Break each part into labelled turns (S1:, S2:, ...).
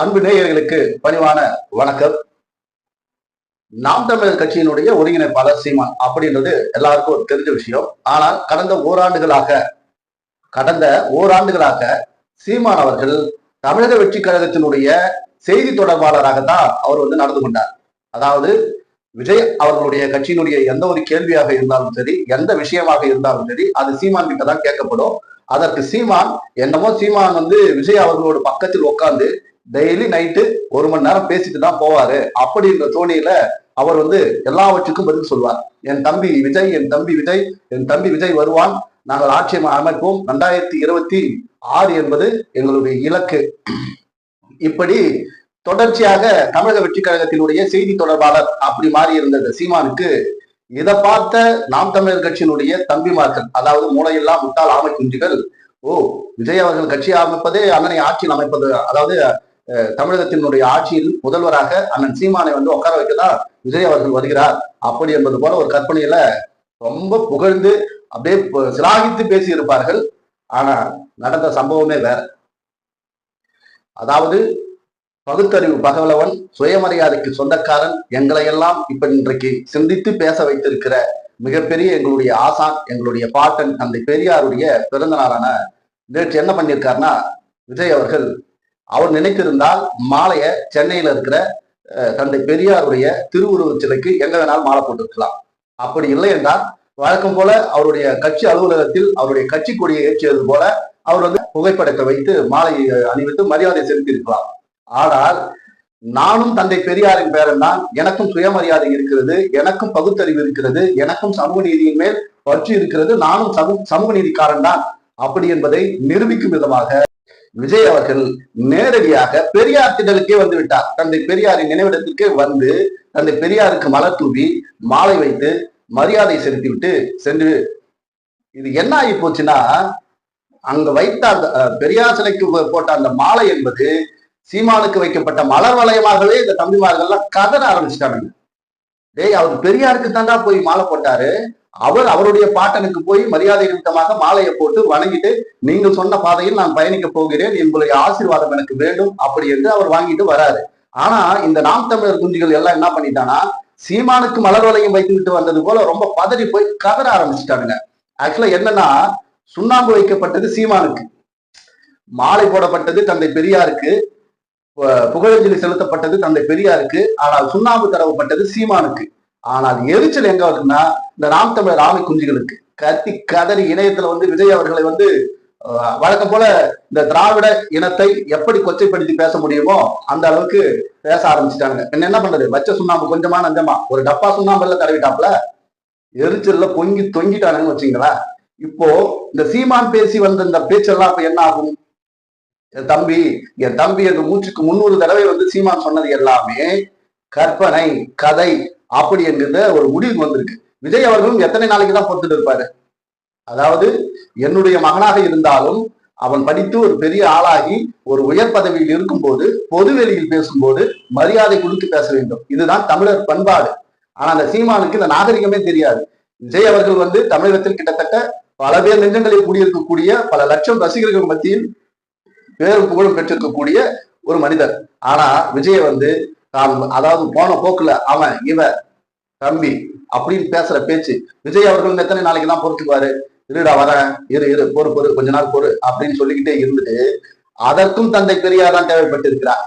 S1: அன்பு நேயர்களுக்கு பணிவான வணக்கம். நாம் தமிழர் கட்சியினுடைய ஒருங்கிணைப்பாளர் சீமான் அப்படின்றது எல்லாருக்கும் தெரிஞ்ச விஷயம். ஆனால் கடந்த ஓராண்டுகளாக கடந்த ஓராண்டுகளாக சீமான் அவர்கள் தமிழக வெற்றி கழகத்தினுடைய செய்தி தொடர்பாளராகத்தான் அவர் வந்து நடந்து கொண்டார். அதாவது விஜய் அவர்களுடைய கட்சியினுடைய எந்த ஒரு கேள்வியாக இருந்தாலும் சரி எந்த விஷயமாக இருந்தாலும் சரி அது சீமான் கிட்ட தான் கேட்கப்படும். அதற்கு சீமான் என்னமோ சீமான் வந்து விஜய் அவர்களோட பக்கத்தில் உட்கார்ந்து டெய்லி நைட்டு ஒரு மணி நேரம் பேசிட்டு தான் போவாரு. அப்படின்ற தோணியில அவர் வந்து எல்லாவற்றுக்கும் பதில் சொல்வார். என் தம்பி விஜய் என் தம்பி விஜய் என் தம்பி விஜய் வருவான். நாங்கள் ஆட்சி அமைப்போம். ரெண்டாயிரத்தி இருபத்தி ஆறு என்பது எங்களுடைய இலக்கு. இப்படி தொடர்ச்சியாக தமிழக வெற்றி கழகத்தினுடைய செய்தி தொடர்பாளர் அப்படி மாறி இருந்தது சீமானுக்கு இதை பார்த்த நாம் தமிழர் கட்சியினுடைய தம்பிமார்கள் அதாவது மூளையில்லா முட்டாள் ஆமை குஞ்சுகள் ஓ விஜய் அவர்கள் கட்சி அமைப்பதே அண்ணனை ஆட்சியில் அமைப்பது அதாவது தமிழகத்தினுடைய ஆட்சியில் முதல்வராக அண்ணன் சீமானை வந்து உட்கார வைக்கதா விஜய் அவர்கள் வருகிறார். அப்படி என்பது போல ஒரு கற்பனையில ரொம்ப புகழ்ந்து அப்படியே சிலாகித்து பேசி இருப்பார்கள் ஆனா நடந்த சம்பவமே வேற. அதாவது பகுத்தறிவு பகவலவன் சுயமரியாதைக்கு சொந்தக்காரன் எங்களை எல்லாம் இப்ப இன்றைக்கு சிந்தித்து பேச வைத்திருக்கிற மிகப்பெரிய எங்களுடைய ஆசான் எங்களுடைய பாட்டன் தந்தை பெரியாருடைய பிறந்த நாளான நேற்று என்ன பண்ணியிருக்காருன்னா விஜய் அவர்கள் அவர் நினைத்திருந்தால் மாலையை சென்னையில இருக்கிற அஹ், தந்தை பெரியாருடைய திருவுருவச் சிலைக்கு எங்க வேணாலும் மாலை போட்டிருக்கலாம். அப்படி இல்லை என்றால் வழக்கம் போல அவருடைய கட்சி அலுவலகத்தில் அவருடைய கட்சி கொடியை ஏற்றியது போல அவர் வந்து புகைப்படத்தை வைத்து மாலை அணிவித்து மரியாதை செலுத்தி இருக்கலாம் ஆனால் நானும் தந்தை பெரியாரின் பேரன் தான். எனக்கும் சுயமரியாதை இருக்கிறது எனக்கும் பகுத்தறிவு இருக்கிறது எனக்கும் சமூக நீதியின் மேல் பற்று இருக்கிறது நானும் சமூக நீதிக்காரன் தான். அப்படி என்பதை நிரூபிக்கும் விதமாக விஜய் அவர்கள் நேரடியாக பெரியார் திடலுக்கே வந்து விட்டார். தந்தை பெரியாரின் நினைவிடத்திற்கே வந்து தந்தை பெரியாருக்கு மலர் தூவி மாலை வைத்து மரியாதை செலுத்திவிட்டு சென்று இது என்ன ஆகி போச்சுன்னா அங்க வைத்த அந்த பெரியார் சிலைக்கு போ- போட்ட அந்த மாலை என்பது சீமானுக்கு வைக்கப்பட்ட மலர் வளையமாகவே இந்த தம்பிமார்கள்லாம் கதற ஆரம்பிச்சிட்டானுங்க டேய் அவர் பெரியாருக்கு தாண்டா போய் மாலை போட்டாரு? அவர் அவருடைய பாட்டனுக்கு போய் மரியாதை நிமித்தமாக மாலையை போட்டு வணங்கிட்டு நீங்கள் சொன்ன பாதையில் நான் பயணிக்க போகிறேன் எங்களுடைய ஆசீர்வாதம் எனக்கு வேண்டும் அப்படி என்று அவர் வாங்கிட்டு வராரு. ஆனா இந்த நாம் தமிழர் குஞ்சுகள் எல்லாம் என்ன பண்ணிட்டானா சீமானுக்கு மலர் வளையம் வைத்துக்கிட்டு வந்தது போல ரொம்ப பதறி போய் கதற ஆரம்பிச்சுட்டானுங்க. ஆக்சுவலா என்னன்னா சுண்ணாம்பு வைக்கப்பட்டது சீமானுக்கு. மாலை போடப்பட்டது தந்தை பெரியாருக்கு. பு- புகழஞ்சலி செலுத்தப்பட்டது தந்தை பெரியாருக்கு. ஆனால் சுண்ணாம்பு தடவப்பட்டது சீமானுக்கு. ஆனால் எரிச்சல் எங்க வருதுன்னா இந்த நாம் தமிழர் ஆமை குஞ்சுகளுக்கு. கத்தி கதறி இணையத்துல வந்து விஜய் அவர்களை வந்து வழக்கம் போல இந்த திராவிட இனத்தை எப்படி கொச்சைப்படுத்தி பேச முடியுமோ அந்த அளவுக்கு பேச ஆரம்பிச்சுட்டாங்க என்ன என்ன பண்றது? வச்ச சுண்ணாம்பு கொஞ்சமா நஞ்சமா. ஒரு டப்பா சுண்ணாம்புல தடவிட்டாப்ல எரிச்சல்ல பொங்கி தொங்கிட்டானுன்னு வச்சுங்களேன் இப்போ இந்த சீமான் பேசி வந்த இந்த பேச்செல்லாம் இப்ப என்ன ஆகும்? என் தம்பி என் தம்பி என்று மூச்சுக்கு முன்னூறு தடவை வந்து சீமான் சொன்னது எல்லாமே கற்பனை கதை அப்படி ஒரு முடிவுக்கு வந்திருக்கு. விஜய் அவர்களும் எத்தனை நாளைக்கு தான் பொறுத்துட்டு இருப்பாரு? அதாவது என்னுடைய மகனாக இருந்தாலும் அவன் படித்து ஒரு பெரிய ஆளாகி ஒரு உயர் பதவியில் இருக்கும்போது போது பொதுவெளியில் பேசும்போது மரியாதை கொடுத்து பேச வேண்டும். இதுதான் தமிழர் பண்பாடு. ஆனா அந்த சீமானுக்கு இந்த நாகரிகமே தெரியாது. விஜய் அவர்கள் வந்து தமிழகத்தில் கிட்டத்தட்ட பல பேர் நெஞ்சங்களில் கூடியிருக்கக்கூடிய பல லட்சம் ரசிகர்கள் மத்தியில் பேரும் புகழும் பெற்றிருக்கக்கூடிய ஒரு மனிதர். ஆனா விஜய வந்து தான் அதாவது போன போக்குல அவன் இவன் தம்பி அப்படின்னு பேசுற பேச்சு. விஜய் அவர்கள் எத்தனை நாளைக்கு தான் பொறுத்துக்குவாரு? இருடா வரேன். இரு இரு பொறு பொறு கொஞ்ச நாள் பொறு அப்படின்னு சொல்லிக்கிட்டே இருந்துட்டு அதற்கும் தந்தை பெரியார் தான் தேவைப்பட்டு இருக்கிறார்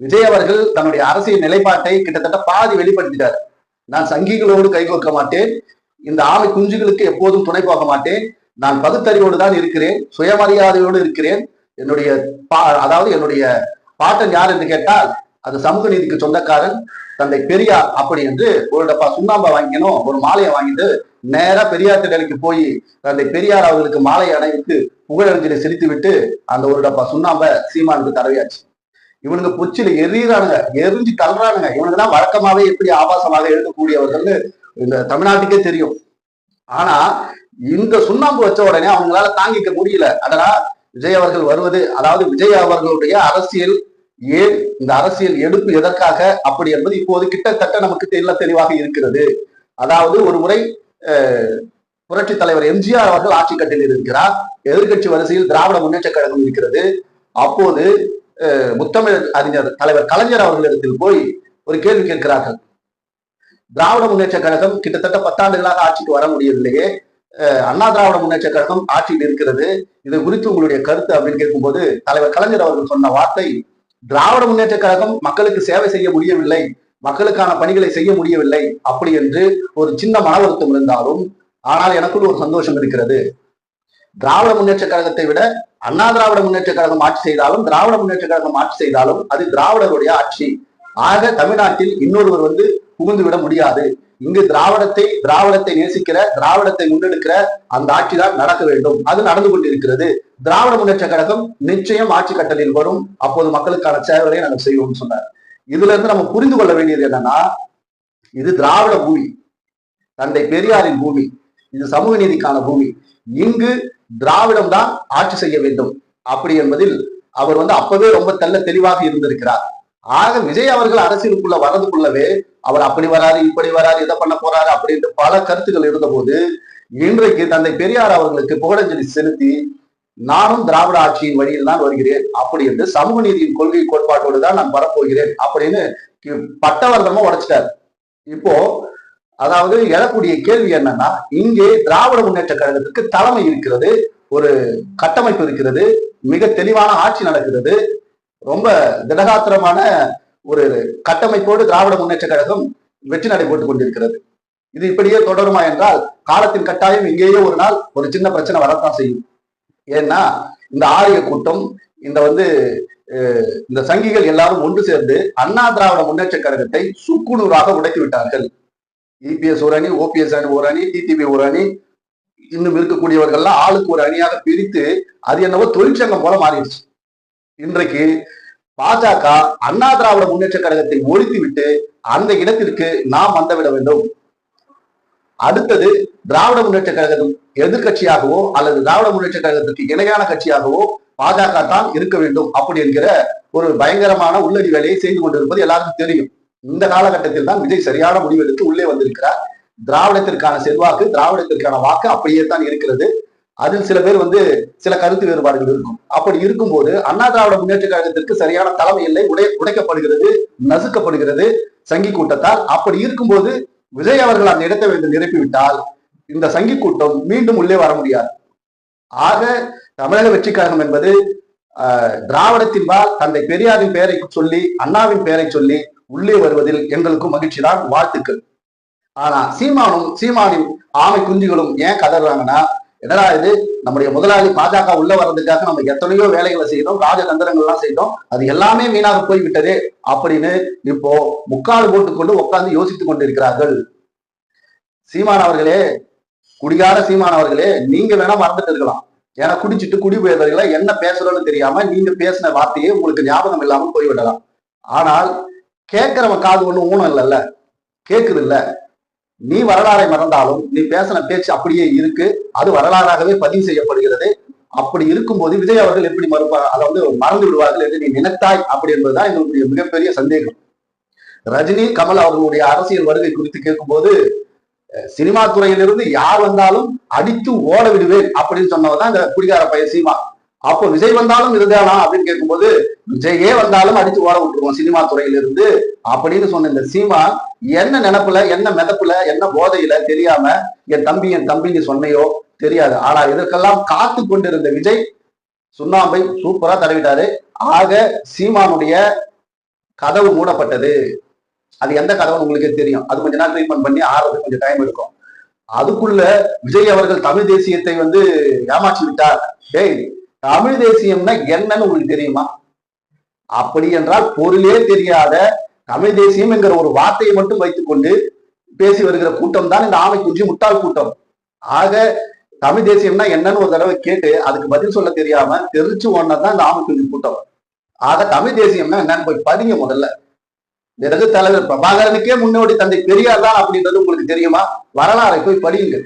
S1: விஜய் அவர்கள் தன்னுடைய அரசியல் நிலைப்பாட்டை கிட்டத்தட்ட பாதி வெளிப்படுத்திட்டார். நான் சங்கிகளோடு கைகோர்க்க மாட்டேன். இந்த ஆமை குஞ்சுகளுக்கு எப்போதும் துணை போக மாட்டேன். நான் பகுத்தறிவோடு தான் இருக்கிறேன். சுயமரியாதையோடு இருக்கிறேன். என்னுடைய பா- அதாவது என்னுடைய பாட்டன் யார் என்று கேட்டால் அது சமூக நீதிக்கு சொந்தக்காரன் தந்தை பெரியார் அப்படி என்று ஒரு டப்பா சுண்ணாம்பை வாங்கிக்கணும் ஒரு மாலையை வாங்கிட்டு நேரா பெரியார் திடலுக்கு போய் தந்தை பெரியார் அவர்களுக்கு மாலை அணைவித்து புகழஞ்சலி செலுத்தி விட்டு அந்த ஒரு டப்பா சுண்ணாம்பை சீமானுக்கு தடவையாச்சு. இவனுங்க புச்சில எரியுறானுங்க எரிஞ்சு தள்ளுறானுங்க. இவனுக்கு தான் வழக்கமாவே எப்படி ஆபாசமாக எழுதக்கூடியவர்கள்னு இந்த தமிழ்நாட்டுக்கே தெரியும். ஆனா இந்த சுண்ணாம்பு வச்ச உடனே அவங்களால தாங்கிக்க முடியல. அதனா விஜய் அவர்கள் வருவது அதாவது விஜய் அவர்களுடைய அரசியல் ஏன் இந்த அரசியல் எடுப்பு எதற்காக? அப்படி என்பது இப்போது கிட்டத்தட்ட நமக்கு தெல்ல தெளிவாக இருக்கிறது. அதாவது ஒரு முறை புரட்சி தலைவர் எம்ஜிஆர் அவர்கள் ஆட்சி கட்டில் இருக்கிறார். எதிர்க்கட்சி வரிசையில் திராவிட முன்னேற்ற கழகம் இருக்கிறது. அப்போது முத்தமிழ் அறிஞர் தலைவர் கலைஞர் அவர்களிடத்தில் போய் ஒரு கேள்வி கேட்கிறார்கள். திராவிட முன்னேற்ற கழகம் கிட்டத்தட்ட பத்தாண்டுகளாக ஆட்சிக்கு வர முடியவில்லையே. அண்ணா திராவிட முன்னேற்ற கழகம் ஆட்சியில் இருக்கிறது. இது குறித்து உங்களுடைய கருத்து அப்படின்னு கேட்கும்போது தலைவர் கலைஞர் அவர்கள் சொன்ன வார்த்தை திராவிட முன்னேற்ற கழகம் மக்களுக்கு சேவை செய்ய முடியவில்லை மக்களுக்கான பணிகளை செய்ய முடியவில்லை அப்படி என்று ஒரு சின்ன மன வருத்தம் இருந்தாலும் ஆனால் எனக்குள் ஒரு சந்தோஷம் இருக்கிறது. திராவிட முன்னேற்ற கழகத்தை விட அண்ணா திராவிட முன்னேற்ற கழகம் ஆட்சி செய்தாலும் திராவிட முன்னேற்ற கழகம் ஆட்சி செய்தாலும் அது திராவிடருடைய ஆட்சி. ஆக தமிழ்நாட்டில் இன்னொருவர் வந்து புகுந்து விட முடியாது. இங்கு திராவிடத்தை திராவிடத்தை நேசிக்கிற திராவிடத்தை முன்னெடுக்கிற அந்த ஆட்சி தான் நடக்க வேண்டும். அது நடந்து கொண்டிருக்கிறது. திராவிட முன்னேற்ற கழகம் நிச்சயம் ஆட்சி கட்டலில் வரும். அப்போது மக்களுக்கான சேவைகளை நாங்கள் செய்வோம்னு சொன்னார். இதுல இருந்து நம்ம புரிந்து கொள்ள வேண்டியது என்னன்னா இது திராவிட பூமி. தந்தை பெரியாரின் பூமி. இது சமூக நீதிக்கான பூமி. இங்கு திராவிடம் தான் ஆட்சி செய்ய வேண்டும். அப்படி என்பதில் அவர் வந்து அப்பவே ரொம்ப தெல்ல தெளிவாக இருந்திருக்கிறார். ஆக விஜய் அவர்கள் அரசியலுக்குள்ள வரதுக்குள்ளவே அவர் அப்படி வராரு இப்படி வராரு இதை பண்ண போறாரு அப்படின்ட்டு பல கருத்துக்கள் இருந்தபோது இன்றைக்கு தந்தை பெரியார் அவர்களுக்கு புகழஞ்சலி செலுத்தி நானும் திராவிட ஆட்சியின் வழியில் தான் வருகிறேன். அப்படி என்று சமூக நீதியின் கொள்கை கோட்பாட்டோடு தான் நான் வரப்போகிறேன். அப்படின்னு பட்டவர்தமா உடைச்சிட்டார். இப்போ அதாவது எழக்கூடிய கேள்வி என்னன்னா இங்கே திராவிட முன்னேற்ற கழகத்துக்கு தலைமை இருக்கிறது ஒரு கட்டமைப்பு இருக்கிறது மிக தெளிவான ஆட்சி நடக்கிறது ரொம்ப திடகாத்திரமான ஒரு கட்டமைப்போடு திராவிட முன்னேற்ற கழகம் வெற்றி நடை போட்டுக் கொண்டிருக்கிறது. இது இப்படியே தொடருமா என்றால் காலத்தின் கட்டாயம் இங்கேயே ஒரு நாள் ஒரு சின்ன பிரச்சனை வரத்தான் செய்யும். ஏன்னா இந்த ஆரிய கூட்டம் இந்த வந்து இந்த சங்கிகள் எல்லாரும் ஒன்று சேர்ந்து அண்ணா திராவிட முன்னேற்ற கழகத்தை சுக்குநூறாக உடைத்து விட்டார்கள் இபிஎஸ் ஒரு அணி ஓபிஎஸ் அணி ஒரு அணி டிடிபி ஒரு அணி இன்னும் இருக்கக்கூடியவர்கள்லாம் ஆளுக்கு ஒரு அணியாக பிரித்து அது என்னவோ தொழிற்சங்கம் போல மாறிடுச்சு. இன்றைக்கு பாஜக அண்ணா திராவிட முன்னேற்ற கழகத்தை ஒழித்துவிட்டு அந்த இடத்திற்கு நாம் வந்துவிட வேண்டும். அடுத்தது திராவிட முன்னேற்ற கழகம் எதிர்க்கட்சியாகவோ அல்லது திராவிட முன்னேற்ற கழகத்திற்கு இணையான கட்சியாகவோ பாஜக தான் இருக்க வேண்டும் அப்படி என்கிற ஒரு பயங்கரமான உள்ளடி வேலையை செய்து கொண்டிருப்பது எல்லாருக்கும் தெரியும். இந்த காலகட்டத்தில் தான் விஜய் சரியான முடிவெடுத்து உள்ளே வந்திருக்கிறார். திராவிடத்திற்கான செல்வாக்கு திராவிடத்திற்கான வாக்கு அப்படியே தான் இருக்கிறது. அதில் சில பேர் வந்து சில கருத்து வேறுபாடுகள் இருக்கும். அப்படி இருக்கும்போது அண்ணா திராவிட முன்னேற்ற கழகத்திற்கு சரியான தலைமை இல்லை உடை உடைக்கப்படுகிறது நசுக்கப்படுகிறது சங்கி கூட்டத்தால். அப்படி இருக்கும்போது விஜய் அவர்கள் அந்த இடத்தை வந்து நிரப்பிவிட்டால் இந்த சங்கி கூட்டம் மீண்டும் உள்ளே வர முடியாது. ஆக தமிழக வெற்றி கழகம் என்பது திராவிடத்தின்பால் தந்தை பெரியாரின் பெயரை சொல்லி அண்ணாவின் பெயரை சொல்லி உள்ளே வருவதில் எங்களுக்கும் மகிழ்ச்சி தான் வாழ்த்துக்கள். ஆனா சீமானும் சீமானின் ஆமை குஞ்சுகளும் ஏன் கதறாங்கன்னா என்னடா இது? நம்முடைய முதலாளி பாஜக உள்ள வர்றதுக்காக நம்ம எத்தனையோ வேலைகளை செய்தோம் ராஜதந்திரங்கள்லாம் செய்தோம். அது எல்லாமே வீணாக போய் விட்டதே அப்படின்னு இப்போ முக்கால் போட்டுக்கொண்டு உட்கார்ந்து யோசித்துக் கொண்டிருக்கிறார்கள். சீமான் அவர்களே குடிகார சீமான் அவர்களே நீங்க வேணா மறந்துட்டு இருக்கலாம். ஏன்னா குடிச்சிட்டு குடி போயவர்களை என்ன பேசுறோம்னு தெரியாம நீங்க பேசின வார்த்தையே உங்களுக்கு ஞாபகம் இல்லாமல் போய்விடலாம். ஆனால் கேட்கிறவன் காது ஒண்ணு ஊனம் இல்லைல்ல. கேக்குது இல்ல. நீ வரலாறை மறந்தாலும் நீ பேசின பேச்சு அப்படியே இருக்கு. அது வரலாறாகவே பதிவு செய்யப்படுகிறது. அப்படி இருக்கும்போது விஜய் அவர்கள் எப்படி மறுப்பார்? அதை வந்து மறந்து விடுவார்கள் என்று நீ நினைத்தாய் அப்படி என்பதுதான் எங்களுடைய மிகப்பெரிய சந்தேகம். ரஜினி கமல் அவர்களுடைய அரசியல் வருகை குறித்து கேட்கும்போது சினிமா துறையிலிருந்து யார் வந்தாலும் அடித்து ஓட விடுவேன் அப்படின்னு சொன்னவர்தான் இந்த குடிகார பையன் சீமா. அப்போ விஜய் வந்தாலும் இதுதானா அப்படின்னு கேட்கும்போது விஜயே வந்தாலும் அடித்து ஓட விட்டுருவோம் சினிமா துறையிலிருந்து அப்படின்னு சொன்ன இந்த சீமா என்ன நினப்புல என்ன மிதப்புல என்ன போதையில தெரியாம என் தம்பி என் தம்பி நீ சொன்னையோ தெரியாது. ஆனா இதற்கெல்லாம் காத்து கொண்டிருந்த விஜய் சுண்ணாம்பை சூப்பரா தடவிட்டாரு. ஆக சீமானுடைய கதவு மூடப்பட்டது. அது எந்த கதவுன்னு உங்களுக்கு தெரியும். அது கொஞ்ச நாள் ட்ரீட்மெண்ட் பண்ணி ஆறுறது கொஞ்சம் டைம் எடுக்கும். அதுக்குள்ள விஜய் அவர்கள் தமிழ் தேசியத்தை வந்து ஏமாற்றி விட்டார் டேய் தமிழ் தேசியம்னா என்னன்னு உங்களுக்கு தெரியுமா? அப்படி என்றால் பொருளே தெரியாத தமிழ் தேசியம் என்கிற ஒரு வார்த்தையை மட்டும் வைத்துக்கொண்டு பேசி வருகிற கூட்டம் தான் இந்த ஆமை குஞ்சு முட்டாள் கூட்டம். ஆக தமிழ் தேசியம்னா என்னன்னு ஒரு தடவை கேட்டு அதுக்கு பதில் சொல்ல தெரியாம தெரிச்சு ஓடினதுதான் இந்த ஆமை குஞ்சு கூட்டம். ஆக தமிழ் தேசியம்னா என்னன்னு போய் பதிங்க முதல்ல. பிறகு தலைவர் பிரபாகரனுக்கே முன்னோடி தந்தை பெரியார் தான் அப்படின்றது உங்களுக்கு தெரியுமா? வரலாறை போய் படியுங்க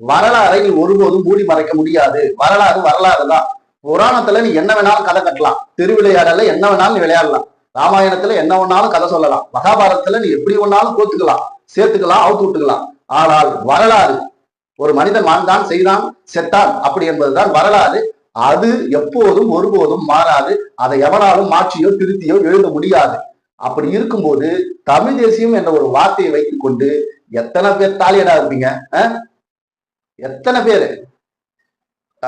S1: வரலாறை ஒருபோதும் மூடி மறைக்க முடியாது. வரலாறு வரலாறு தான் புராணத்துல நீ என்ன வேணாலும் கதை கட்டலாம். திருவிளையாடல என்ன வேணாலும் நீ விளையாடலாம். ராமாயணத்துல என்ன வேணாலும் கதை சொல்லலாம். மகாபாரதத்துல நீ எப்படி வேணாலும் கோத்துக்கலாம். சேர்த்துக்கலாம் அவுத்து விட்டுக்கலாம். ஆனால் வரலாறு ஒரு மனிதன் வாழ்ந்தான் செய்தான் செத்தான் அப்படி என்பதுதான் வரலாறு. அது எப்போதும் ஒருபோதும் மாறாது. அதை எவனாலும் மாற்றியோ திருத்தியோ எழுத முடியாது. அப்படி இருக்கும்போது தமிழ் தேசியம் என்ற ஒரு வார்த்தையை வைத்துக் கொண்டு எத்தனை பேர் தாலியடா இருப்பீங்க? எத்தனை பேர்?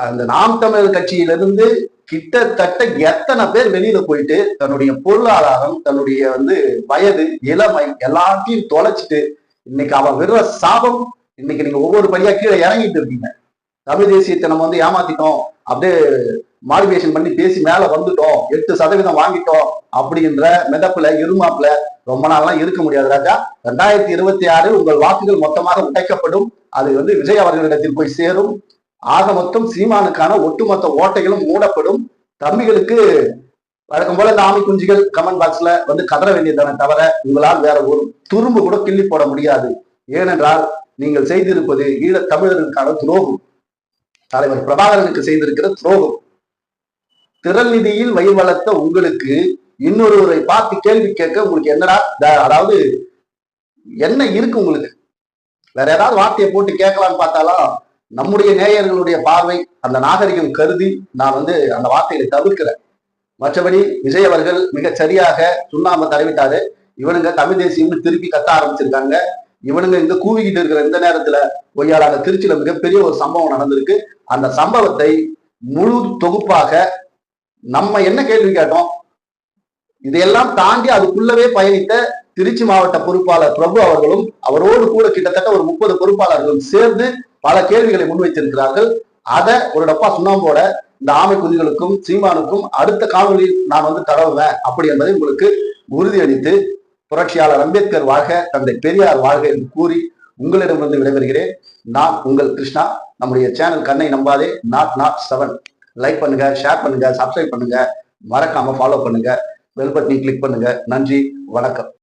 S1: அந்த நாம் தமிழர் கட்சியிலிருந்து கிட்டத்தட்ட எத்தனை பேர் வெளியில போயிட்டு தன்னுடைய பொருளாதாரம் தன்னுடைய வந்து வயது இளமை எல்லாத்தையும் தொலைச்சிட்டு இன்னைக்கு அவன் விடுற சாபம் இன்னைக்கு நீங்க ஒவ்வொரு படியா கீழே இறங்கிட்டு இருக்கீங்க. தமிழ் தேசியத்தை நம்ம வந்து ஏமாத்திட்டோம். அப்படியே மாடிவேஷன் பண்ணி பேசி மேல வந்துட்டோம். எட்டு சதவீதம் வாங்கிட்டோம் அப்படின்ற மிதப்புல இருமாப்புல ரொம்ப நாள்லாம் இருக்க முடியாது ராஜா. ரெண்டாயிரத்தி இருபத்தி ஆறு உங்கள் வாக்குகள் மொத்தமாக உடைக்கப்படும். அது வந்து விஜய் அவர்களிடத்தில் போய் சேரும். ஆக மொத்தம் சீமானுக்கான ஒட்டுமொத்த ஓட்டைகளும் மூடப்படும். தம்பிகளுக்கு வழக்கம் போல இந்த ஆமை குஞ்சுகள் கமெண்ட் பாக்ஸ்ல வந்து கதற வேண்டியதான தவிர உங்களால் வேற ஒரு துரும்பு கூட கிள்ளி போட முடியாது. ஏனென்றால் நீங்கள் செய்திருப்பது ஈழத் தமிழர்களுக்கான துரோகம். தலைவர் பிரபாகரனுக்கு செய்திருக்கிற துரோகம். திறல் நிதியில் வயிறு வளர்த்த உங்களுக்கு இன்னொருவரை பார்த்து கேள்வி கேட்க உங்களுக்கு என்னடா த- அதாவது என்ன இருக்கு உங்களுக்கு? வேற ஏதாவது வார்த்தையை போட்டு கேட்கலாம்னு பார்த்தாலும் நம்முடைய நேயர்களுடைய பார்வை அந்த நாகரிகம் கருதி நான் வந்து அந்த வார்த்தைகளை தவிர்க்கிறேன். மற்றபடி விஜய் அவர்கள் மிக சரியாக சுண்ணாம தலைவிட்டாரு இவனுங்க தமிழ் தேசியம்னு திருப்பி கத்த ஆரம்பிச்சிருக்காங்க. இவனுங்க இங்க கூவிக்கிட்டு இருக்கிற இந்த நேரத்துல ஒய்யாளாக திருச்சியில மிகப்பெரிய ஒரு சம்பவம் நடந்திருக்கு. அந்த சம்பவத்தை முழு தொகுப்பாக நம்ம என்ன கேள்வி கேட்டோம்? இதையெல்லாம் தாண்டி அதுக்குள்ளவே பயணித்த திருச்சி மாவட்ட பொறுப்பாளர் பிரபு அவர்களும் அவரோடு கூட கிட்டத்தட்ட ஒரு முப்பது பொறுப்பாளர்களும் சேர்ந்து பல கேள்விகளை முன்வைத்திருக்கிறார்கள். அதை ஒரு டப்பா சுண்ணாம்போட இந்த ஆமை குதிகளுக்கும் சீமானுக்கும் அடுத்த காணொலியில் நான் வந்து தடவுவேன். அப்படி என்பதை உங்களுக்கு உறுதியளித்து புரட்சியாளர் அம்பேத்கர் வாழ்க தந்தை பெரியார் வாழ்க என்று கூறி உங்களிடமிருந்து விடைபெறுகிறேன். நான் உங்கள் கிருஷ்ணா. நம்முடைய சேனல் கண்ணை நம்பாதே. நாட் நாட் செவன் லைக் பண்ணுங்க ஷேர் பண்ணுங்க சப்ஸ்கிரைப் பண்ணுங்க. மறக்காம ஃபாலோ பண்ணுங்க. பெல் பட்டனை கிளிக் பண்ணுங்க. நன்றி வணக்கம்.